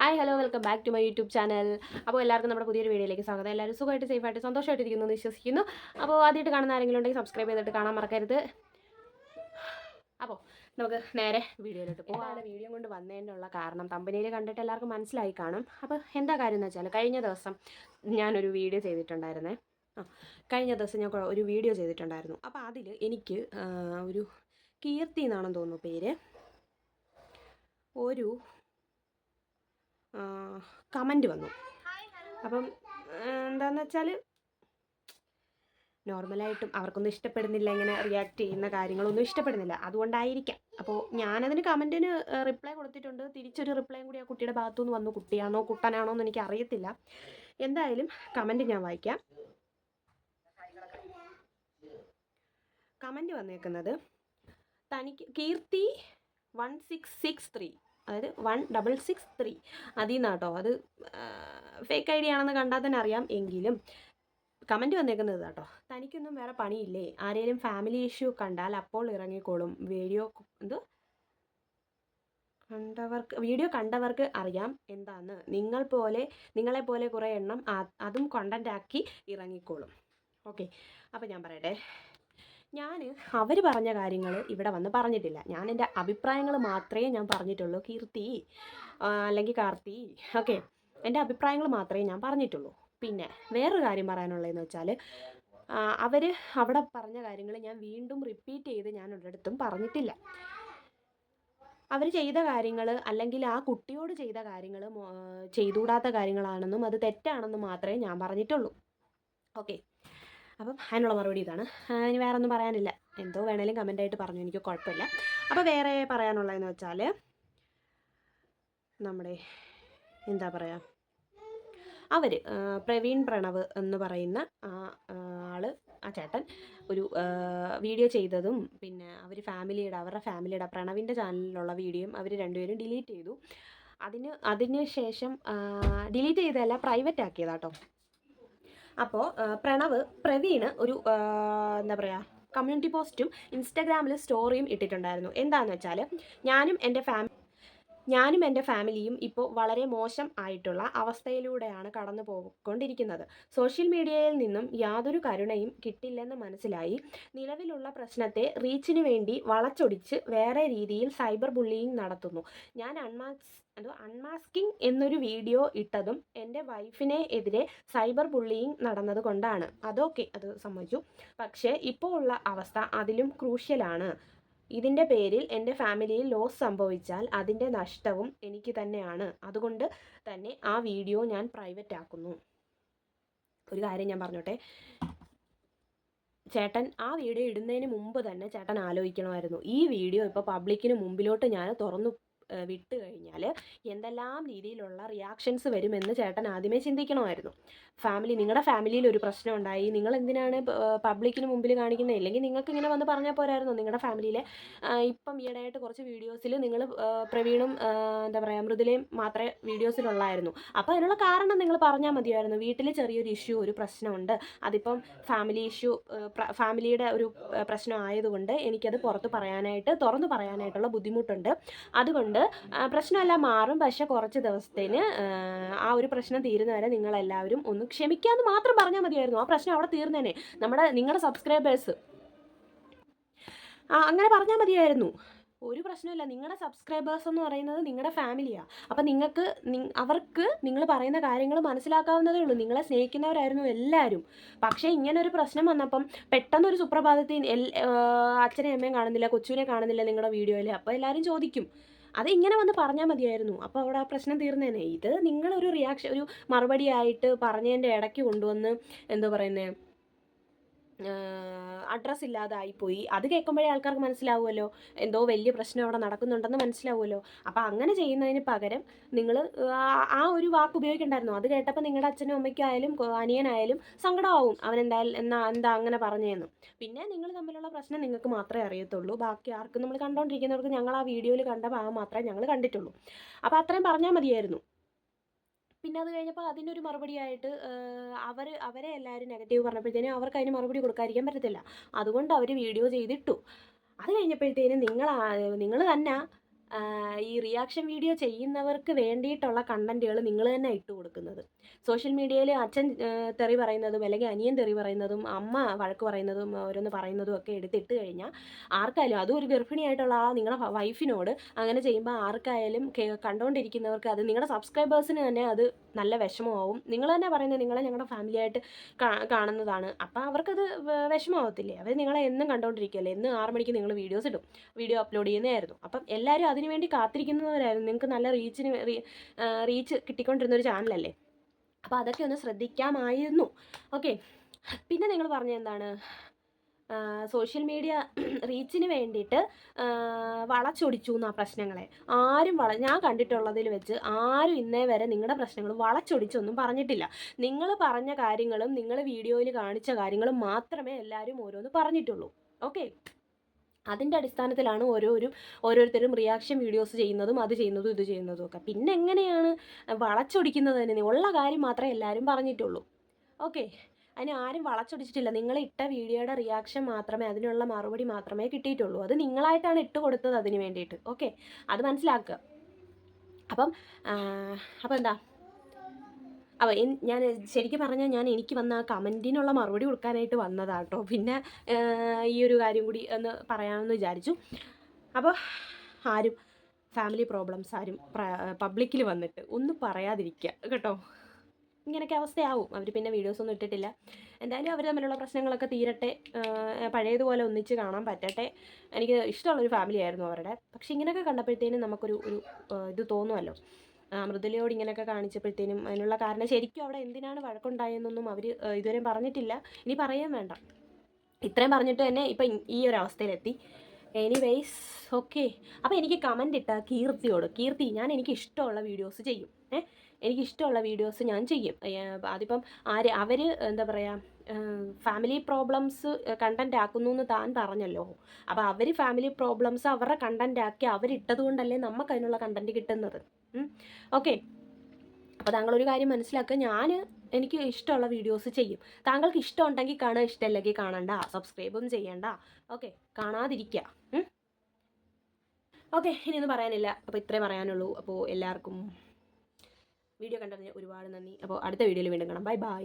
Hi hello welcome back to my YouTube channel അപ്പോൾ എല്ലാവർക്കും നമ്മുടെ പുതിയൊരു വീഡിയോയിലേക്ക് സ്വാഗതം. എല്ലാവരും സുഖമായിട്ട് സേഫായിട്ട് സന്തോഷമായിട്ടിരിക്കുന്നു എന്ന് വിശ്വസിക്കുന്നു. അപ്പോൾ ആദ്യമായിട്ട് കാണുന്ന ആരെങ്കിലും ഉണ്ടെങ്കിൽ സബ്സ്ക്രൈബ് ചെയ്തിട്ട് കാണാൻ മറക്കരുത്. അപ്പോൾ നമുക്ക് നേരെ വീഡിയോയിലോട്ട് പോകാം വീഡിയോ കൊണ്ട് വന്നതിനുള്ള കാരണം? കമ്പനിയിൽ കണ്ടിട്ട് എല്ലാവർക്കും മനസ്സിലായി കാണും. അപ്പോൾ എന്താ കാര്യം എന്ന് വെച്ചാൽ കഴിഞ്ഞ ദിവസം ഞാനൊരു വീഡിയോ ചെയ്തിട്ടുണ്ടായിരുന്നേ. ആ കഴിഞ്ഞ ദിവസം ഞാൻ ഒരു വീഡിയോ ചെയ്തിട്ടുണ്ടായിരുന്നു. അപ്പോൾ അതിൽ എനിക്ക് ഒരു കീർത്തി എന്നാണെന്ന് തോന്നുന്നു പേര്. ഒരു കമന്റ് വന്നു. അപ്പം എന്താണെന്ന് വെച്ചാൽ നോർമലായിട്ടും അവർക്കൊന്നും ഇഷ്ടപ്പെടുന്നില്ല ഇങ്ങനെ റിയാക്ട് ചെയ്യുന്ന കാര്യങ്ങളൊന്നും ഇഷ്ടപ്പെടുന്നില്ല. അതുകൊണ്ടായിരിക്കാം. അപ്പോൾ ഞാനതിന് കമന്റിന് റിപ്ലൈ കൊടുത്തിട്ടുണ്ട്. തിരിച്ചൊരു റിപ്ലൈയും കൂടി ആ കുട്ടിയുടെ ഭാഗത്തു നിന്ന് വന്നു. കുട്ടിയാണോ കുട്ടനാണോ എന്ന് എനിക്ക് അറിയത്തില്ല. എന്തായാലും കമന്റ് ഞാൻ വായിക്കാം. കമന്റ് വന്നേക്കുന്നത് തനിക്ക് Keerthi one six six three. അതായത് വൺ ഡബിൾ സിക്സ് ത്രീ അതിൽ നിന്നാട്ടോ അത് ഫേക്ക് ഐ ഡി ആണെന്ന് കണ്ടാൽ തന്നെ അറിയാം. എങ്കിലും കമന്റ് വന്നേക്കുന്നത് കേട്ടോ തനിക്കൊന്നും വേറെ പണിയില്ലേ? ആരെങ്കിലും ഫാമിലി ഇഷ്യൂ കണ്ടാൽ അപ്പോൾ ഇറങ്ങിക്കോളും. വീഡിയോ എന്തോ? കണ്ടവർക്ക് വീഡിയോ കണ്ടവർക്ക് അറിയാം എന്താന്ന്. നിങ്ങൾ പോലെ നിങ്ങളെ പോലെ കുറേ എണ്ണം അതും കണ്ടന്റ് ആക്കി ഇറങ്ങിക്കോളും. ഓക്കെ അപ്പോൾ ഞാൻ പറയട്ടെ. ഞാൻ അവർ പറഞ്ഞ കാര്യങ്ങൾ ഇവിടെ വന്ന് പറഞ്ഞിട്ടില്ല. ഞാൻ എന്റെ അഭിപ്രായങ്ങൾ മാത്രമേ ഞാൻ പറഞ്ഞിട്ടുള്ളൂ. കീർത്തി അല്ലെങ്കിൽ കാർത്തി ഓക്കെ എന്റെ അഭിപ്രായങ്ങൾ മാത്രമേ ഞാൻ പറഞ്ഞിട്ടുള്ളൂ. പിന്നെ വേറൊരു കാര്യം പറയാനുള്ളതെന്ന് വെച്ചാൽ അവർ അവിടെ പറഞ്ഞ കാര്യങ്ങൾ ഞാൻ വീണ്ടും റിപ്പീറ്റ് ചെയ്ത് ഞാൻ ഒരിടത്തും പറഞ്ഞിട്ടില്ല. അവർ ചെയ്ത കാര്യങ്ങൾ അല്ലെങ്കിൽ ആ കുട്ടിയോട് ചെയ്ത കാര്യങ്ങൾ ചെയ്തുകൂടാത്ത കാര്യങ്ങളാണെന്നും അത് തെറ്റാണെന്നും മാത്രമേ ഞാൻ പറഞ്ഞിട്ടുള്ളൂ. ഓക്കെ. അപ്പം അതിനുള്ള മറുപടി ഇതാണ്. ഇനി വേറെ ഒന്നും പറയാനില്ല. എന്തോ വേണേലും കമന്റായിട്ട് പറഞ്ഞു. എനിക്ക് കുഴപ്പമില്ല. അപ്പോൾ വേറെ പറയാനുള്ളതെന്ന് വെച്ചാൽ നമ്മുടെ എന്താ പറയുക അവർ പ്രവീൺ പ്രണവ് എന്ന് പറയുന്ന ആ ആൾ ആ ചേട്ടൻ ഒരു വീഡിയോ ചെയ്തതും പിന്നെ അവർ ഫാമിലിയുടെ അവരുടെ ഫാമിലിയുടെ പ്രണവിന്റെ ചാനലിലുള്ള വീഡിയോയും അവർ രണ്ടുപേരും ഡിലീറ്റ് ചെയ്തു. അതിന് അതിന് ശേഷം ഡിലീറ്റ് ചെയ്തതല്ല പ്രൈവറ്റ് ആക്കിയതാട്ടോ. അപ്പോൾ പ്രണവ് പ്രവീണ് ഒരു എന്താ പറയുക കമ്മ്യൂണിറ്റി പോസ്റ്റും ഇൻസ്റ്റാഗ്രാമിൽ സ്റ്റോറിയും ഇട്ടിട്ടുണ്ടായിരുന്നു. എന്താണെന്ന് വെച്ചാൽ ഞാനും എന്റെ ഫാമി ഞാനും എന്റെ ഫാമിലിയും ഇപ്പോൾ വളരെ മോശം ആയിട്ടുള്ള അവസ്ഥയിലൂടെയാണ് കടന്നു പോയിക്കൊണ്ടിരിക്കുന്നത്. സോഷ്യൽ മീഡിയയിൽ നിന്നും യാതൊരു കരുണയും കിട്ടില്ലെന്ന് മനസ്സിലായി. നിലവിലുള്ള പ്രശ്നത്തെ റീച്ചിന് വേണ്ടി വളച്ചൊടിച്ച് വേറെ രീതിയിൽ സൈബർ ബുള്ളിയിങ് നടത്തുന്നു. ഞാൻ അൺമാസ് അത് അൺമാസ്കിംഗ് എന്നൊരു വീഡിയോ ഇട്ടതും എന്റെ വൈഫിനെ എതിരെ സൈബർ ബുള്ളിയിങ് നടന്നത് കൊണ്ടാണ്. അതൊക്കെ അത് സമ്മതിച്ചു. പക്ഷേ ഇപ്പോൾ ഉള്ള അവസ്ഥ അതിലും ക്രൂഷ്യലാണ്. ഇതിന്റെ പേരിൽ എന്റെ ഫാമിലിയിൽ ലോസ് സംഭവിച്ചാൽ അതിന്റെ നഷ്ടവും എനിക്ക് തന്നെയാണ്. അതുകൊണ്ട് തന്നെ ആ വീഡിയോ ഞാൻ പ്രൈവറ്റ് ആക്കുന്നു. ഒരു കാര്യം ഞാൻ പറഞ്ഞോട്ടെ. ചേട്ടൻ ആ വീഡിയോ ഇടുന്നതിന് മുമ്പ് തന്നെ ചേട്ടൻ ആലോചിക്കണമായിരുന്നു. ഈ വീഡിയോ ഇപ്പോൾ പബ്ലിക്കിന് മുമ്പിലോട്ട് ഞാൻ തുറന്നു വിട്ട് കഴിഞ്ഞാൽ എന്തെല്ലാം രീതിയിലുള്ള റിയാക്ഷൻസ് വരുമെന്ന് ചേട്ടൻ ആദ്യമേ ചിന്തിക്കണമായിരുന്നു. ഫാമിലി നിങ്ങളുടെ ഫാമിലിയിൽ ഒരു പ്രശ്നം ഉണ്ടായി. നിങ്ങൾ എന്തിനാണ് പബ്ലിക്കിന് മുമ്പിൽ കാണിക്കുന്നത് ഇല്ലെങ്കിൽ നിങ്ങൾക്ക് ഇങ്ങനെ വന്ന് പറഞ്ഞാൽ പോരായിരുന്നു നിങ്ങളുടെ ഫാമിലിയിലെ ഇപ്പം ഈയിടെയായിട്ട് കുറച്ച് വീഡിയോസിൽ നിങ്ങൾ പ്രവീണും എന്താ പറയുക മൃദുലയും മാത്രമേ വീഡിയോസിലുള്ളായിരുന്നു അപ്പോൾ അതിനുള്ള കാരണം നിങ്ങൾ പറഞ്ഞാൽ മതിയായിരുന്നു. വീട്ടിൽ ചെറിയൊരു ഇഷ്യൂ ഒരു പ്രശ്നമുണ്ട്. അതിപ്പം ഫാമിലി ഇഷ്യൂ ഫാമിലിയുടെ ഒരു പ്രശ്നം ആയതുകൊണ്ട് എനിക്കത് പുറത്ത് പറയാനായിട്ട് തുറന്നു പറയാനായിട്ടുള്ള ബുദ്ധിമുട്ടുണ്ട്. അതുകൊണ്ട് ആ, പ്രശ്നമെല്ലാം മാറും. പക്ഷെ കുറച്ച് ദിവസത്തേന് ആ, ഒരു പ്രശ്നം തീരുന്നവരെ നിങ്ങളെല്ലാവരും ഒന്ന് ക്ഷമിക്കാമെന്ന് മാത്രം പറഞ്ഞാൽ മതിയായിരുന്നു. ആ പ്രശ്നം അവിടെ തീർന്നേനെ. നമ്മുടെ നിങ്ങളുടെ സബ്സ്ക്രൈബേഴ്സ്. അങ്ങനെ പറഞ്ഞാൽ മതിയായിരുന്നു. ഒരു പ്രശ്നമില്ല നിങ്ങളുടെ സബ്സ്ക്രൈബേഴ്സ് എന്ന് പറയുന്നത് നിങ്ങളുടെ ഫാമിലിയാണ് അപ്പം നിങ്ങൾക്ക് അവർക്ക് നിങ്ങൾ പറയുന്ന കാര്യങ്ങൾ മനസ്സിലാക്കാവുന്നതേ ഉള്ളൂ. നിങ്ങളെ സ്നേഹിക്കുന്നവരായിരുന്നു എല്ലാവരും. പക്ഷേ ഇങ്ങനെ ഒരു പ്രശ്നം വന്നപ്പം പെട്ടെന്ന് ഒരു സുപ്രഭാതത്തിൽ അച്ഛനെയും അമ്മയും കാണുന്നില്ല കൊച്ചുവിനെ കാണുന്നില്ല നിങ്ങളുടെ വീഡിയോയിൽ. അപ്പോൾ എല്ലാവരും ചോദിക്കും. അത് ഇങ്ങനെ വന്ന് പറഞ്ഞാൽ മതിയായിരുന്നു. അപ്പോൾ അവിടെ ആ പ്രശ്നം തീർന്നേനെ. ഇത് നിങ്ങളൊരു റിയാക്ഷൻ ഒരു മറുപടി ആയിട്ട് പറഞ്ഞതിന്റെ ഇടയ്ക്ക് കൊണ്ടുവന്ന് എന്താ പറയുന്നത് അഡ്രസ്സ് ഇല്ലാതായിപ്പോയി. അത് കേൾക്കുമ്പോഴേ ആൾക്കാർക്ക് മനസ്സിലാവുമല്ലോ. എന്തോ വലിയ പ്രശ്നം അവിടെ നടക്കുന്നുണ്ടെന്ന് മനസ്സിലാവുമല്ലോ. അപ്പോൾ അങ്ങനെ ചെയ്യുന്നതിന് പകരം നിങ്ങൾ ആ ഒരു വാക്ക് ഉപയോഗിക്കണ്ടായിരുന്നു. അത് കേട്ടപ്പോൾ നിങ്ങളുടെ അച്ഛനും അമ്മയ്ക്കും ആയാലും കൊ- അനിയനായാലും സങ്കടമാവും. അവൻ എന്തായാലും എന്നാ എന്താ അങ്ങനെ പറഞ്ഞതെന്ന് പിന്നെ നിങ്ങൾ തമ്മിലുള്ള പ്രശ്നം നിങ്ങൾക്ക് മാത്രമേ അറിയത്തുള്ളൂ. ബാക്കി ആർക്കും നമ്മൾ കണ്ടുകൊണ്ടിരിക്കുന്നവർക്ക് ഞങ്ങൾ ആ വീഡിയോയിൽ കണ്ട ഭാഗം മാത്രമേ ഞങ്ങൾ കണ്ടിട്ടുള്ളൂ. അപ്പോൾ അത്രയും പറഞ്ഞാൽ മതിയായിരുന്നു. പിന്നെ അത് കഴിഞ്ഞപ്പോൾ അതിനൊരു മറുപടിയായിട്ട് അവർ അവരെ എല്ലാവരും നെഗറ്റീവ് പറഞ്ഞപ്പോഴത്തേനും അവർക്ക് അതിന് മറുപടി കൊടുക്കാതിരിക്കാൻ പറ്റത്തില്ല. അതുകൊണ്ട് അവർ വീഡിയോ ചെയ്തിട്ടു. അത് കഴിഞ്ഞപ്പോഴത്തേനും നിങ്ങൾ നിങ്ങൾ തന്നെ ഈ റിയാക്ഷൻ വീഡിയോ ചെയ്യുന്നവർക്ക് വേണ്ടിയിട്ടുള്ള കണ്ടന്റുകൾ നിങ്ങൾ തന്നെ ഇട്ട് കൊടുക്കുന്നത്. സോഷ്യൽ മീഡിയയിൽ അച്ഛൻ തെറി പറയുന്നതും അല്ലെങ്കിൽ അനിയൻ തെറി പറയുന്നതും അമ്മ വഴക്ക് പറയുന്നതും ഓരോന്ന് പറയുന്നതും ഒക്കെ എടുത്തിട്ട് കഴിഞ്ഞാൽ ആർക്കായാലും അതും ഒരു ഗർഭിണിയായിട്ടുള്ള ആ നിങ്ങളുടെ വൈഫിനോട് അങ്ങനെ ചെയ്യുമ്പോൾ ആർക്കായാലും കണ്ടുകൊണ്ടിരിക്കുന്നവർക്ക് അത് നിങ്ങളുടെ സബ്സ്ക്രൈബേഴ്സിന് തന്നെ അത് നല്ല വിഷമമാവും. നിങ്ങൾ തന്നെ പറയുന്നത് നിങ്ങളെ ഞങ്ങളുടെ ഫാമിലിയായിട്ട് കാണുന്നതാണ്. അപ്പോൾ അവർക്കത് വിഷമമാവത്തില്ലേ? അവർ നിങ്ങളെ എന്നും കണ്ടുകൊണ്ടിരിക്കുകയല്ലേ എന്നും ആറ് മണിക്ക് നിങ്ങൾ വീഡിയോസ് ഇടും. വീഡിയോ അപ്ലോഡ് ചെയ്യുന്നതായിരുന്നു. അപ്പം എല്ലാവരും അതിനു വേണ്ടി കാത്തിരിക്കുന്നവരായിരുന്നു. നിങ്ങൾക്ക് നല്ല റീച്ചിന് റീച്ച് കിട്ടിക്കൊണ്ടിരുന്ന ഒരു ചാനലല്ലേ? അപ്പോൾ അതൊക്കെ ഒന്ന് ശ്രദ്ധിക്കാമായിരുന്നു. ഓക്കെ. പിന്നെ നിങ്ങൾ പറഞ്ഞ എന്താണ്? സോഷ്യൽ മീഡിയ റീച്ചിന് വേണ്ടിയിട്ട് വളച്ചൊടിച്ചു എന്നാ പ്രശ്നങ്ങളെ. ആരും വള ഞാൻ കണ്ടിട്ടുള്ളതിൽ വെച്ച് ആരും ഇന്നേ വരെ നിങ്ങളുടെ പ്രശ്നങ്ങൾ വളച്ചൊടിച്ചൊന്നും പറഞ്ഞിട്ടില്ല. നിങ്ങൾ പറഞ്ഞ കാര്യങ്ങളും നിങ്ങൾ വീഡിയോയിൽ കാണിച്ച കാര്യങ്ങളും മാത്രമേ എല്ലാവരും ഓരോന്ന് പറഞ്ഞിട്ടുള്ളൂ. ഓക്കെ. അതിന്റെ അടിസ്ഥാനത്തിലാണ് ഓരോരും ഓരോരുത്തരും റിയാക്ഷൻ വീഡിയോസ് ചെയ്യുന്നതും അത് ചെയ്യുന്നതും ഇത് ചെയ്യുന്നതും ഒക്കെ. പിന്നെ എങ്ങനെയാണ് വളച്ചൊടിക്കുന്നത് തന്നെ? ഉള്ള കാര്യം മാത്രമേ എല്ലാവരും പറഞ്ഞിട്ടുള്ളൂ. ഓക്കെ. അതിന് ആരും വളച്ചൊടിച്ചിട്ടില്ല. നിങ്ങൾ ഇട്ട വീഡിയോയുടെ റിയാക്ഷൻ മാത്രമേ അതിനുള്ള മറുപടി മാത്രമേ കിട്ടിയിട്ടുള്ളൂ. അത് നിങ്ങളായിട്ടാണ് ഇട്ട് കൊടുത്തത് അതിന് വേണ്ടിയിട്ട്. ഓക്കെ. അത് മനസ്സിലാക്കുക. അപ്പം അപ്പം എന്താ? അപ്പോൾ ഞാൻ ശരിക്കും പറഞ്ഞാൽ ഞാൻ എനിക്ക് വന്ന ആ കമന്റിനുള്ള മറുപടി കൊടുക്കാനായിട്ട് വന്നതാട്ടോ. പിന്നെ ഈ ഒരു കാര്യം കൂടി ഒന്ന് പറയാമെന്ന് വിചാരിച്ചു. അപ്പോൾ ആരും ഫാമിലി പ്രോബ്ലംസ് ആരും പബ്ലിക്കിൽ വന്നിട്ട് ഒന്നും പറയാതിരിക്കുക കേട്ടോ. ഇങ്ങനെയൊക്കെ അവസ്ഥയാവും. അവർ പിന്നെ വീഡിയോസ് ഒന്നും ഇട്ടിട്ടില്ല. എന്തായാലും അവർ തമ്മിലുള്ള പ്രശ്നങ്ങളൊക്കെ തീരട്ടെ. പഴയതുപോലെ ഒന്നിച്ച് കാണാൻ പറ്റട്ടെ. എനിക്ക് ഇഷ്ടമുള്ളൊരു ഫാമിലി ആയിരുന്നു അവരുടെ. പക്ഷെ ഇങ്ങനെയൊക്കെ കണ്ടപ്പോഴത്തേനും നമുക്കൊരു ഒരു ഇത് തോന്നുമല്ലോ ആ, മൃദുലയോട് ഇങ്ങനെയൊക്കെ കാണിച്ചപ്പോഴത്തേനും അതിനുള്ള കാരണം ശരിക്കും അവിടെ എന്തിനാണ് വഴക്കുണ്ടായെന്നൊന്നും അവർ ഇതുവരെയും പറഞ്ഞിട്ടില്ല. ഇനി പറയാൻ വേണ്ട. ഇത്രയും പറഞ്ഞിട്ട് തന്നെ ഇപ്പം ഈ ഒരു അവസ്ഥയിലെത്തി. എനിവേയ്സ് ഓക്കെ അപ്പോൾ എനിക്ക് കമന്റ് ഇട്ട കീർത്തിയോട്. കീർത്തി ഞാൻ എനിക്ക് ഇഷ്ടമുള്ള വീഡിയോസ് ചെയ്യും. ഏ എനിക്ക് ഇഷ്ടമുള്ള വീഡിയോസ് ഞാൻ ചെയ്യും. അതിപ്പം ആര് അവർ എന്താ പറയുക ഫാമിലി പ്രോബ്ലംസ് കണ്ടന്റ് ആക്കുന്നു എന്ന് താൻ പറഞ്ഞല്ലോ. അപ്പോൾ അവർ ഫാമിലി പ്രോബ്ലംസ് അവരുടെ കണ്ടന്റ് ആക്കി അവരിട്ടത് കൊണ്ടല്ലേ നമുക്ക് അതിനുള്ള കണ്ടന്റ് കിട്ടുന്നത്. ഓക്കെ. അപ്പോൾ താങ്കൾ ഒരു കാര്യം മനസ്സിലാക്കുക. ഞാൻ എനിക്ക് ഇഷ്ടമുള്ള വീഡിയോസ് ചെയ്യും. താങ്കൾക്ക് ഇഷ്ടം ഉണ്ടെങ്കിൽ കാണുക ഇഷ്ടമല്ലെങ്കിൽ കാണണ്ട. സബ്സ്ക്രൈബും ചെയ്യണ്ട. ഓക്കെ. കാണാതിരിക്കുക. ഓക്കെ. ഇനിയൊന്നും പറയാനില്ല. അപ്പോൾ ഇത്രേ പറയാനുള്ളൂ. അപ്പോൾ എല്ലാവർക്കും വീഡിയോ കണ്ടതിന് ഒരുപാട് നന്ദി. അപ്പോൾ അടുത്ത വീഡിയോയിൽ വീണ്ടും കാണാം. Bye bye.